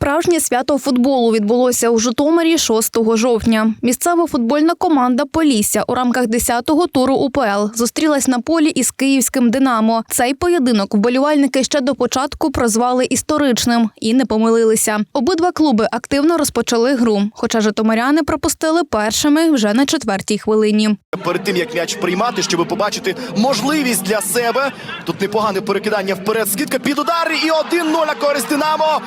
Справжнє свято футболу відбулося у Житомирі 6 жовтня. Місцева футбольна команда Полісся у рамках 10-го туру УПЛ зустрілась на полі із київським Динамо. Цей поєдинок вболівальники ще до початку прозвали історичним і не помилилися. Обидва клуби активно розпочали гру, хоча житомиряни пропустили першими вже на четвертій хвилині. перед тим як м'яч приймати, щоб побачити можливість для себе. Тут непогане перекидання вперед. Скидка під удар і 1-0 на користь Динамо.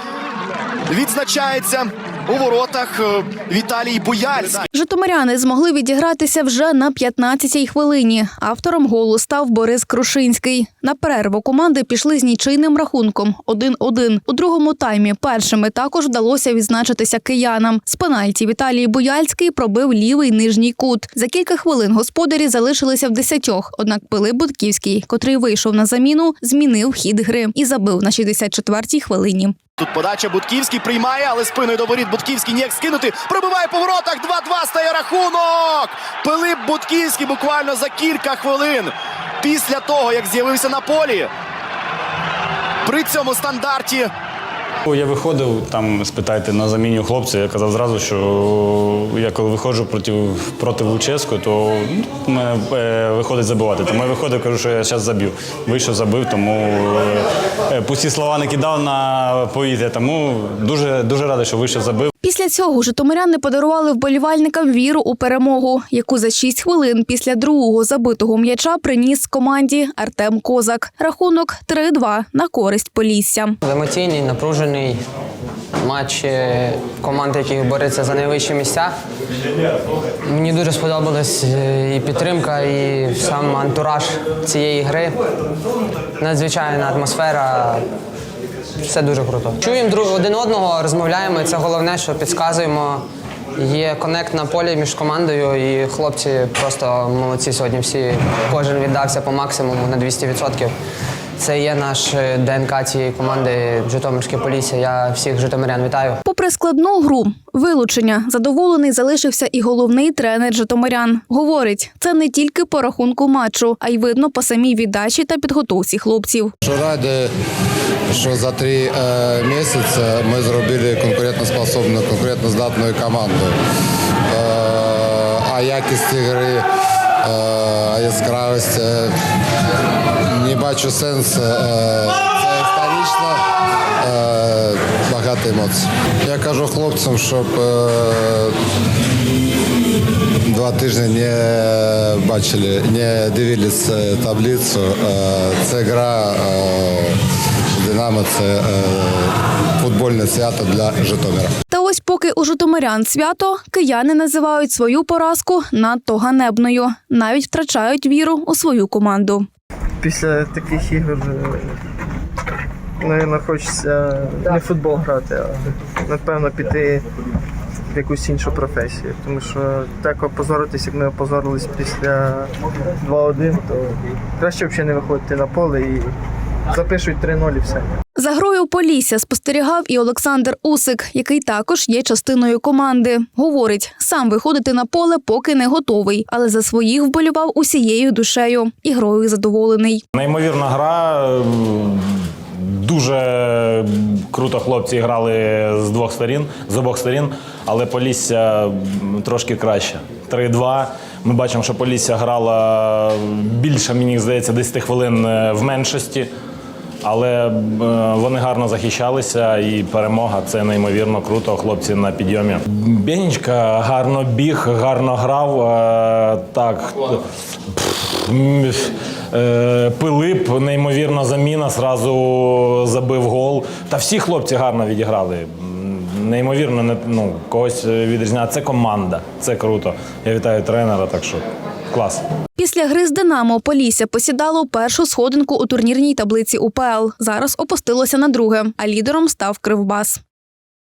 Відзначається у воротах е, Віталій Буяльський. Житомиряни змогли відігратися вже на 15-й хвилині. Автором голу став Борис Крушинський. На перерву команди пішли з нічийним рахунком 1-1. У другому таймі першими також вдалося відзначитися киянам. З пенальті Віталій Буяльський пробив лівий нижній кут. За кілька хвилин господарі залишилися в десятьох. Однак Пилип Будківський, котрий вийшов на заміну, змінив хід гри і забив на 64-й хвилині. Тут подача Бутківський приймає, але спиною до воріт Бутківський ніяк скинути. Пробиває по воротах. 2-2 стає рахунок. Пилип Бутківський буквально за кілька хвилин після того, як з'явився на полі. При цьому стандарті Я виходив там, спитайте на заміні у хлопця. Я казав зразу, що я коли виходжу проти, проти Луческу, то ну, е, виходить забивати. Тому я виходив, кажу, що я зараз заб'ю. Вийшов, забив, тому е, е, пусті слова не кидав на повітря. Тому дуже дуже радий, що вийшов, забив. Після цього житомиряни подарували вболівальникам віру у перемогу, яку за 6 хвилин після другого забитого м'яча приніс команді Артем Козак. Рахунок 3-2 на користь Полісся. Емоційний, напружений матч е, команд, які борються за найвищі місця. Мені дуже сподобалась е, і підтримка, і сам антураж цієї гри. Надзвичайна атмосфера. Все дуже круто. Чуємо друг один одного, розмовляємо. і Це головне, що підказуємо. Є конект на полі між командою, і хлопці просто молодці сьогодні. Всі кожен віддався по максимуму на 200%. Це є наш е, ДНК цієї команди Житомирське Полісся. Я всіх житомирян вітаю. Попри складну гру, вилучення задоволений залишився і головний тренер Житомирян. Говорить, це не тільки по рахунку матчу, а й видно по самій віддачі та підготовці хлопців. Що раді, що за три е, місяці ми зробили конкурентоспособну, конкурентоздатну команду. Е, а якість гри, е, а яскравість е, не бачу сенсу. Е, це історично багато емоцій. Я кажу хлопцям, щоб Два тижні не бачили, не дивились таблицю. Це гра Динамо, це е, футбольне свято для Житомира. Та ось поки у Житомирян свято, кияни називають свою поразку надто ганебною, навіть втрачають віру у свою команду. після таких ігор, напевно, хочеться не футбол грати, а напевно піти в якусь іншу професію. Тому що так опозоритись, як ми опозорились після 2-1, то краще взагалі не виходити на поле і запишуть 3-0 і все. За грою Полісся спостерігав і Олександр Усик, який також є частиною команди. Говорить, сам виходити на поле поки не готовий, але за своїх вболівав усією душею і грою задоволений. Неймовірна гра. Дуже круто хлопці грали з двох сторін, з обох сторін, але Полісся трошки краще. 3-2. Ми бачимо, що Полісся грала більше, мені здається, 10 хвилин е, в меншості. Але е, вони гарно захищалися, і перемога це неймовірно круто. Хлопці на підйомі. Бєнічка гарно біг, гарно грав. Е, Так. е, Пилип, неймовірна заміна, зразу забив гол. Та всі хлопці гарно відіграли. Неймовірно, не, ну, когось відрізняти. Це команда, це круто. Я вітаю тренера, так що клас. Після гри з Динамо Полісся посідало першу сходинку у турнірній таблиці УПЛ. Зараз опустилося на друге, а лідером став Кривбас.